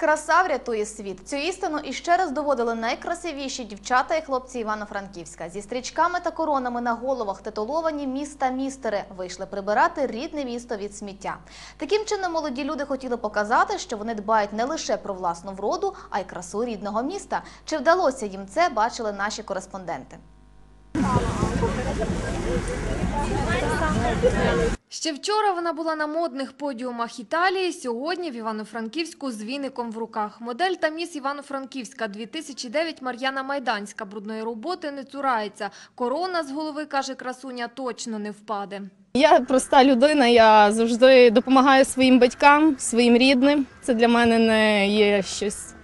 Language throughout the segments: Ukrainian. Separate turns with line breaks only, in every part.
Краса врятує світ. Цю істину іще раз доводили найкрасивіші дівчата і хлопці Івано-Франківська. Зі стрічками та коронами на головах титуловані міста містери вийшли прибирати рідне місто від сміття. Таким чином молоді люди хотіли показати, що вони дбають не лише про власну вроду, а й красу рідного міста. Чи вдалося їм це, бачили наші кореспонденти.
Ще вчора вона була на модних подіумах Італії, сьогодні в Івано-Франківську з віником в руках. Модель та міс Івано-Франківська 2009 Мар'яна Майданська брудної роботи не цурається. Корона з голови, каже красуня, точно не впаде.
Я проста людина, я завжди допомагаю своїм батькам, своїм рідним. Це для мене не є щось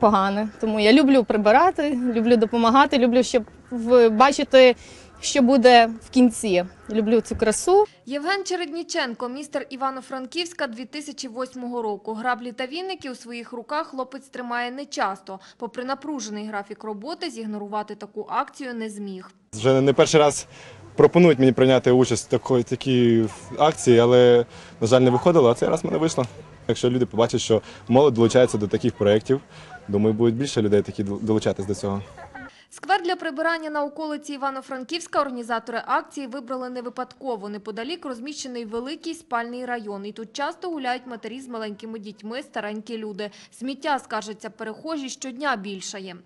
погане. Тому я люблю прибирати, люблю допомагати, люблю, щоб в- бачити, що буде в кінці. Люблю цю красу.
Євген Чередніченко, містер Івано-Франківська 2008 року. Граблі та вінники у своїх руках хлопець тримає нечасто. Попри напружений графік роботи, зігнорувати таку акцію не зміг.
Вже не перший раз пропонують мені прийняти участь в такої такій акції, але, на жаль, не виходило, а цей раз мене вийшло. Якщо люди побачать, що молодь долучається до таких проєктів, думаю, будуть більше людей такі долучатись до цього.
Сквер для прибирання на околиці Івано-Франківська організатори акції вибрали не випадково. Неподалік розміщений великий спальний район. І тут часто гуляють матері з маленькими дітьми, старенькі люди. Сміття, скаржаться перехожі, щодня більшає.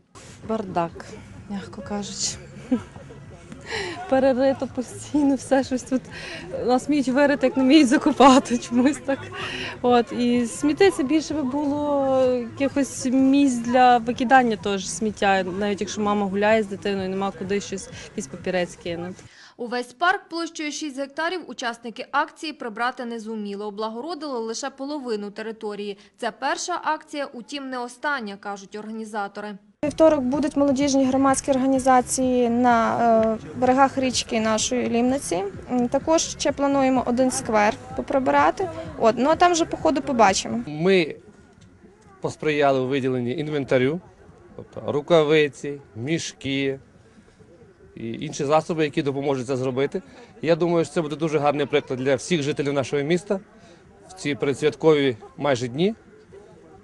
бардак, м'яко кажучи. Перерито постійно, все щось тут нас вміють вирити, як не вміють закопати чомусь так. От, і смітиться більше би було якихось місць для викидання теж сміття, навіть якщо мама гуляє з дитиною, нема куди щось, якийсь папірець кинути.
Увесь парк площею 6 гектарів учасники акції прибрати не зуміли. Облагородили лише половину території. Це перша акція, утім не остання, кажуть організатори.
Вівторок будуть молодіжні громадські організації на е, берегах річки нашої Лімниці. Також ще плануємо один сквер поприбирати. От, ну а там вже по ходу побачимо.
Ми посприяли у виділенні інвентарю, тобто рукавиці, мішки і інші засоби, які допоможуть це зробити. Я думаю, що це буде дуже гарний приклад для всіх жителів нашого міста в ці передсвяткові майже дні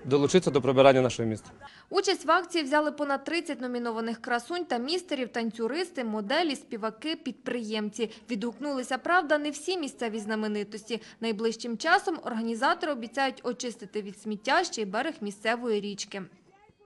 долучитися до прибирання нашого міста.
Участь в акції взяли понад 30 номінованих красунь та містерів, танцюристи, моделі, співаки, підприємці. Відгукнулися, правда, не всі місцеві знаменитості. Найближчим часом організатори обіцяють очистити від сміття ще й берег місцевої річки.